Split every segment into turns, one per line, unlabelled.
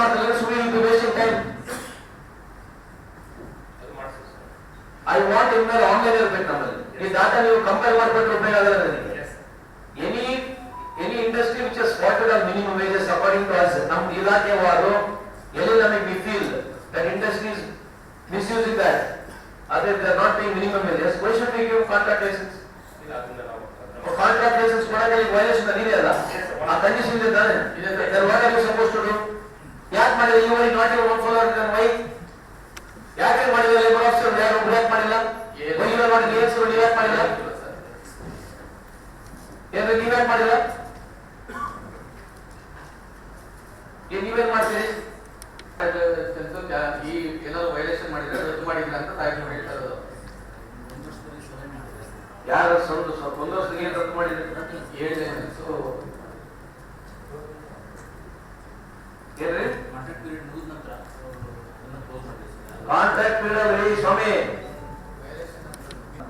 ಮಾಡ್ತಾರೆ ಸುಮ್ಮನೆ ಇದು ವೇಸ್ಟಿಂಗ್ ಟೈಮ್
ಅದು ಮಾಡ್ಸಿ ಸರ್
ಐ ವಾಂಟ್ ಇನ್ಮೇಲೆ ಆನ್ಲೈನ್ ಇರ್ಬೇಕು ನಮ್ಮಲ್ಲಿ ಈ ಡಾಟಾ ನೀವು ಕಂಪೇರ್ ಮಾಡ್ಬಿಟ್ರೆ ಉಪಯೋಗ ಆಗಲ್ಲ ನನಗೆ
as
any any industry which is spotted on minimum wages according to us ನಮ್ಮ ಇಲಾಖೆವಾರು ಎಲ್ಲಿ ನಮಗೆ we feel that industries misusing that ಅದೇ they not paying minimum wages why should we give contract licence
ಇಲ್ಲ ಅದನ್ನ ನಾವು
ಕಾಂಟ್ರಾಕ್ಟ್ ಲೈಸೆನ್ಸ್ ಕೊಡಕ್ಕೆ violation ಅದಿದೆ ಅಲ್ಲ ಆ ಕಂಡೀಷನ್ ಇದೆ ತಾನೆ there what are you suppose to do ಯಾಕೆ ಮಾಡಿಲ್ಲ ಈ not your own follower why ಯಾಕೆ ಮಾಡಿಲ್ಲ? ಲೇಬರ್ ಆಫೀಸರ್ ಯಾರು ಬ್ರೇಕ್ ಮಾಡಿಲ್ಲ? ವೈ ಮಾಡಿ ನೀವೇ ನೀವು ಯಾಕೆ ಮಾಡಿಲ್ಲ? ಏನ್ರಿ ನೀವು ಯಾಕೆ ಮಾಡಿಲ್ಲ? ಏನ್ ನೀವೇನ್ ಮಾಡ್ತೀರಿ?
ಈ ಏನಾದ್ರು ವೈಲೇಷನ್ ಮಾಡಿದ್ರೆ ರದ್ದು ಮಾಡಿದ್ರೆ ಅಂತ ತಾಯಿ ಹೇಳ್ತಾ ಇರೋದು
ಯಾರು ಸ್ವಂತ ಸ್ವಲ್ಪ ಒಂದು ವರ್ಷ ಏನ್ ರದ್ದು ಮಾಡಿದ್ರೆ
ಹೇಳಿದೆ ಲೈಸೆನ್ಸು
ಏನ್ರಿ
ಕಾಂಟ್ರಾಕ್ಟ್ ಪೀರಿಯಡ್
ರೀ ಸ್ವಾಮಿ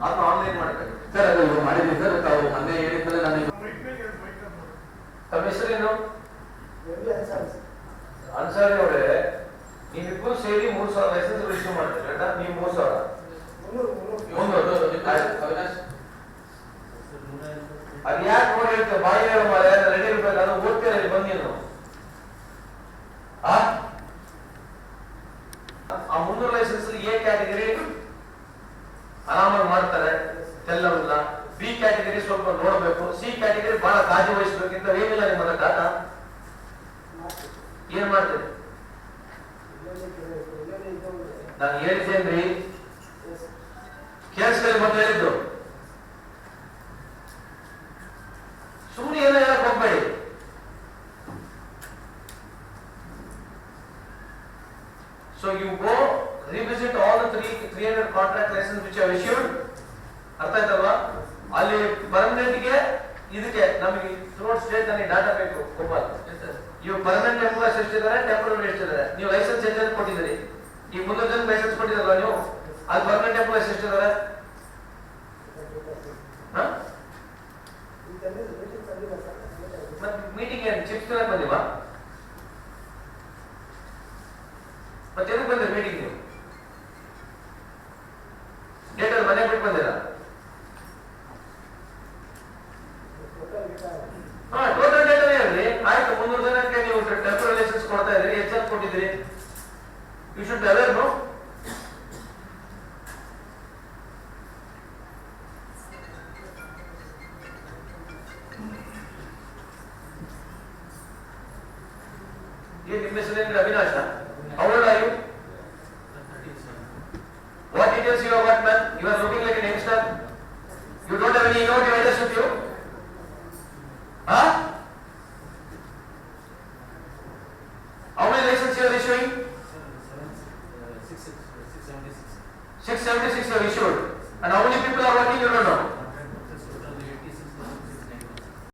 ಅದನ್ನ ಆನ್ಲೈನ್ ಮಾಡ್ಬೇಕು
ಸರ್ ಅದು ಇವಾಗ ಮಾಡಿದ್ವಿ ಸರ್ ತಾವು ಮೊನ್ನೆ ಹೇಳಿದ್ಮೇಲೆ ನಾನು ಈಗ
ತಮ್ಮ ಹೆಸರೇನು? ಅನ್ಸಾರಿ ಅವರೇ ನೀವಿಬ್ಬರು ಸೇರಿ ಮೂರ್ ಸಾವಿರ ಲೈಸೆನ್ಸ್ ಇಶ್ಯೂ ಮಾಡ್ತೀರಿ ನೀವು ಮೂರ್ ಸಾವಿರ? ಅದು ಯಾಕೆ ನೋಡಿ ಹೇಳ್ತೇವೆ ಬಾಯಿ ಹೇಳೋ ಮಾರೆ ರೆಡಿ ಇರ್ಬೇಕು ಅದು ಓದ್ತೀರ ಇಲ್ಲಿ ಬಂದು ನೀನು ಆ ಆ ಮುನ್ನೂರು ಲೈಸೆನ್ಸ್ ಎ ಕ್ಯಾಟಗರಿ ಆರಾಮಾಗಿ ಮಾಡ್ತಾರೆ ಎಲ್ಲವನ್ನ ಬಿ ಕ್ಯಾಟಗರಿ ಸ್ವಲ್ಪ ನೋಡಬೇಕು. ಸಿ ಕ್ಯಾಟಗರಿ ಬಹಳ ಕಾಳಜಿ ವಹಿಸಬೇಕು. ಇಂತ ಏನಿಲ್ಲ ನಿಮ್ಮ ಡಾಟಾ ಏನ್ ಮಾಡ್ತೀರಿ? ನಾನು ಹೇಳ್ತೇನ್ರಿ ಕೇಳಿಸ್ಕೊಳ್ಳಿ ಮತ್ತೆ ಹೇಳಿದ್ದು? ಸುಮ್ಮನೆ ಏನೋ ಹೇಳಕ್ ಹೋಗ್ಬೇಡಿ. So you go revisit all the three three hundred contract license which have issued ಅರ್ಥ ಆಯ್ತಲ್ವಾ? ಅಲ್ಲಿ ಪರ್ಮನೆಂಟ್ಗೆ ಇದಕ್ಕೆ ನಮಗೆ ರೋಡ್ ಸ್ಟೇಟ್ ನನಗೆ ಡಾಟಾ ಬೇಕು ಗೋಪಾಲ್ ಇವು ಪರ್ಮನೆಂಟ್ ಎಂಪ್ಲಾಯ್ಸ್ ಎಷ್ಟಿದ್ದಾರೆ? ಟೆಂಪರರಿ ಎಷ್ಟಿದ್ದಾರೆ? ನೀವು ಲೈಸೆನ್ಸ್ ಎಷ್ಟು ಕೊಟ್ಟಿದ್ದೀರಿ. ಈ ಮುನ್ನೂರು ಜನ ಲೈಸೆನ್ಸ್ ಕೊಟ್ಟಿದ್ರಲ್ಲ ನೀವು? ಅಲ್ಲಿ ಪರ್ಮನೆಂಟ್ ಎಂಪ್ಲಾಯ್ಸ್ ಎಷ್ಟಿದ್ದಾರೆ? ಮೀಟಿಂಗ್ ಏನು? ಚಿಪ್ಸ್ ಬಂದಿವಾ? You should be aware, no? ये निम्न से लेने अविनाश था How old are you? What details you have got, man? You are looking like an youngster. You don't have any innovative devices with you? Huh? 676 you have issued. And how many people are working, you don't know.